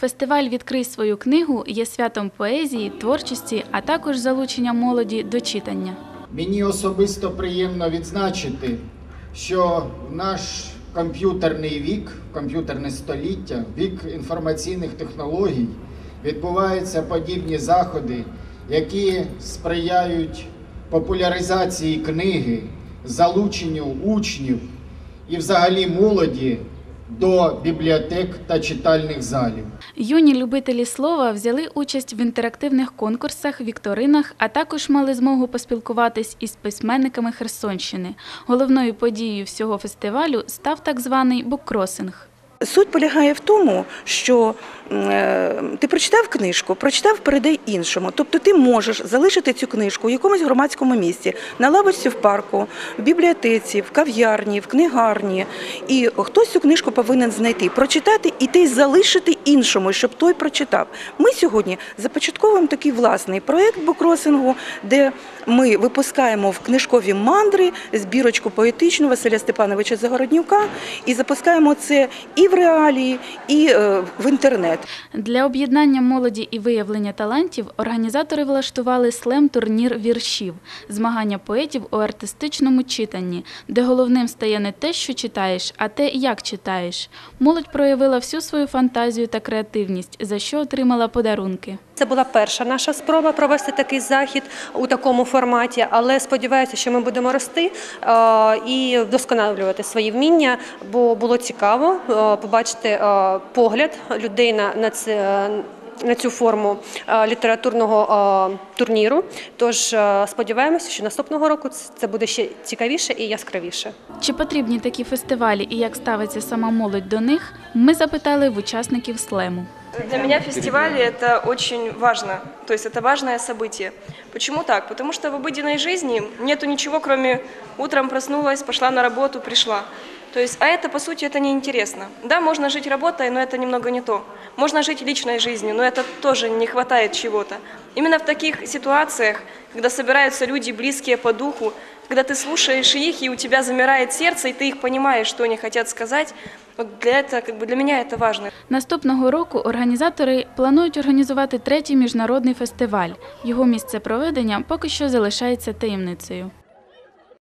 Фестиваль Відкрий свою книгу є святом поезії, творчості, а також залучення молоді до читання. Мені особисто приємно відзначити, що наш комп'ютерний вік, комп'ютерне століття, вік інформаційних технологій, відбуваються подібні заходи, які сприяють популяризації книги, залученню учнів і взагалі молоді до бібліотек та читальних залів. Юні любителі слова взяли участь в інтерактивних конкурсах, вікторинах, а також мали змогу поспілкуватись із письменниками Херсонщини. Головною подією всього фестивалю став так званий буккросинг. Суть полягає в тому, що ти прочитав книжку, прочитав, передай іншому. Тобто ти можеш залишити цю книжку в якомусь громадському місці, на лавочці в парку, в бібліотеці, в кав'ярні, в книгарні. І хтось цю книжку повинен знайти, прочитати і ти залишити іншому, щоб той прочитав. Ми сьогодні започатковуємо такий власний проєкт букросингу, де ми випускаємо в книжкові мандри збірочку поетичну Василя Степановича Загороднюка і запускаємо це і в реалії, і е, в інтернет. Для об'єднання молоді і виявлення талантів організатори влаштували слем-турнір віршів, змагання поетів у артистичному читанні, де головним стає не те, що читаєш, а те, як читаєш. Молодь проявила всю свою фантазію та креативність, за що отримала подарунки. Це була перша наша спроба провести такий захід у такому форматі, але сподіваюся, що ми будемо рости е, і вдосконалювати свої вміння, бо було цікаво е, побачити е, погляд людей на, на це. На цю форму е, літературного е, турніру. Тож е, сподіваємося, що наступного року це буде ще цікавіше і яскравіше. Чи потрібні такі фестивалі і як ставиться сама молодь до них, ми запитали в учасників слему. Для меня фестивали это очень важно, то есть это важное событие. Почему так? Потому что в обыденной жизни нету ничего, кроме утром проснулась, пошла на работу, пришла. То есть, а это, по сути, это неинтересно. Да, можно жить работой, но это немного не то. Можно жить личной жизнью, но это тоже не хватает чего-то. Именно в таких ситуациях, когда собираются люди, близкие по духу, когда ты слушаешь их, и у тебя замирает сердце, и ты их понимаешь, что они хотят сказать, вот для, этого, как бы для меня это важно. Наступного року організатори планують організувати третій міжнародний фестиваль. Його місце проведення поки що залишається таємницею.